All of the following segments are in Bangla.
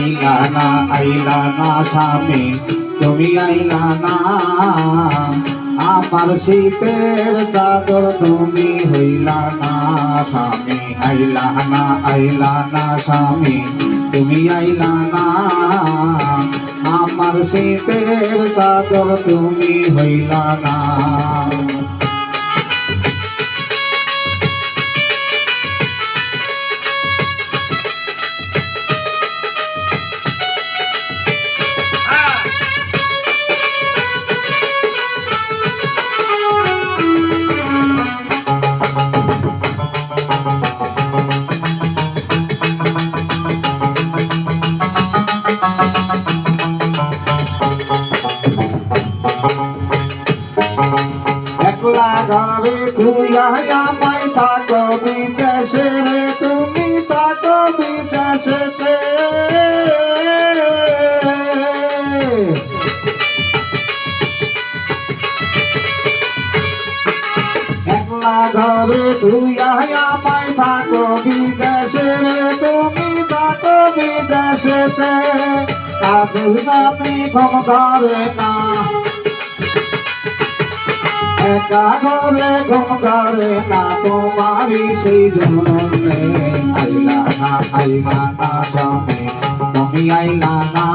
আইলা না আইলা না স্বামী, তুমি আইলা না আমার শীতের চাদর তুমি হইলা না স্বামী আইলা না আইলা না স্বামী, তুমি আইলা না আমার শীতের চাদর তুমি হইলা না ঘরে তুই আমায় থাকো বিদেশে রে, তুমি থাকো বিদেশেতে। একলা ঘরে তুই আমায় থাকো বিদেশে রে, তুমি থাকো বিদেশেতে। কাদের নামে ঘম ধরে না ঘুম করে না তোমারই সেই জন্যে আইলা না আইলা না স্বামী তুমি আইলা না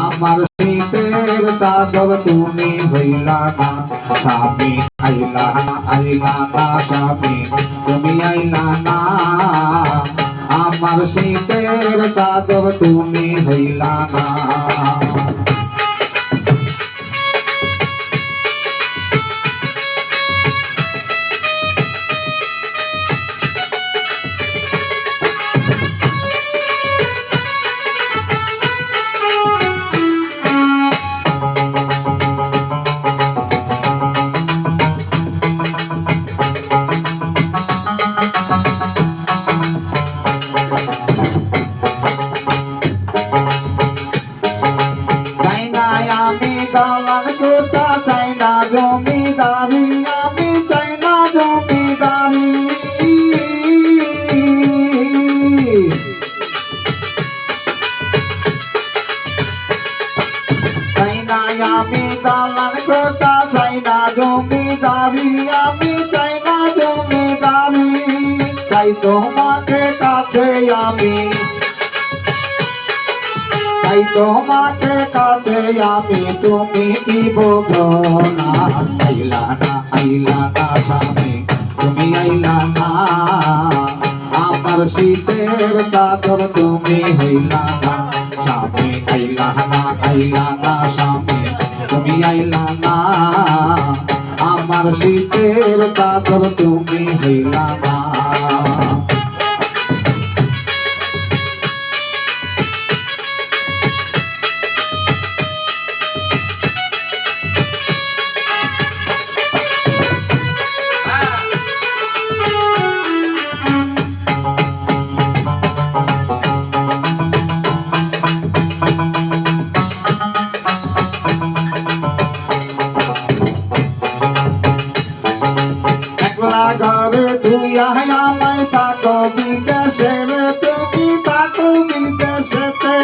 আমার শীতের চাদর তুমি হইলা না, স্বামী আইলা না আইলা না স্বামী তুমি আইলা না আমার শীতের চাদর তুমি হইলা না। দালান কোটা চাই না জমিদারি, আমি চাই না জমিদারি। চাই না আমি দালান কোটা চাই না জমিদারি, আমি চাই না জমিদারি। চাই তোমাকে কাছে আমি তাই তোমাকে কাছে আমি তুমি কি বোঝো না? আইলা না আইলা না স্বামী, তুমি আইলা না। আমার শীতের চাদর তুমি হইলা না। স্বামী, আইলা না আইলা না স্বামী, তুমি আইলা না। আমার শীতের চাদর তুমি হইলা না। তুই আমায় থাকো বিদেশে রে তুমি বিদেশেতে।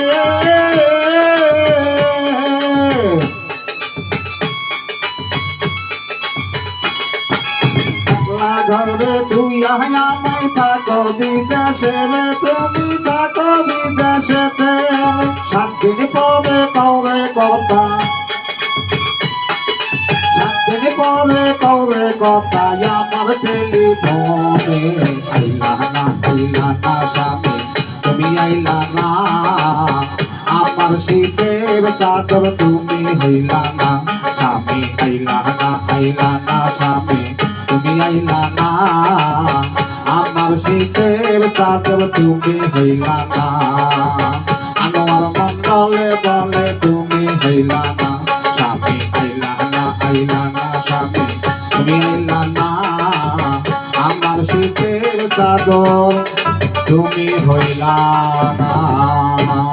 একলা ঘরে তুই আমায় থাকো বিদেশে রে সাত দিন পরে কবে কথা সাতদিন পরে কবে কথা আমার টেলিফোনে। আইলা না আইলা না স্বামী তুমি আইলা না আমার শীতের চাদর তুমি হইলা না স্বামী আইলা না আইলা না স্বামী। তুমি আইলা না আমার শীতের চাদর তুমি হইলা না আনোয়ার মন্ডলে বলে তুমি হইলা না স্বামী আইলা না আইলা না চাদর তুমি হইলা না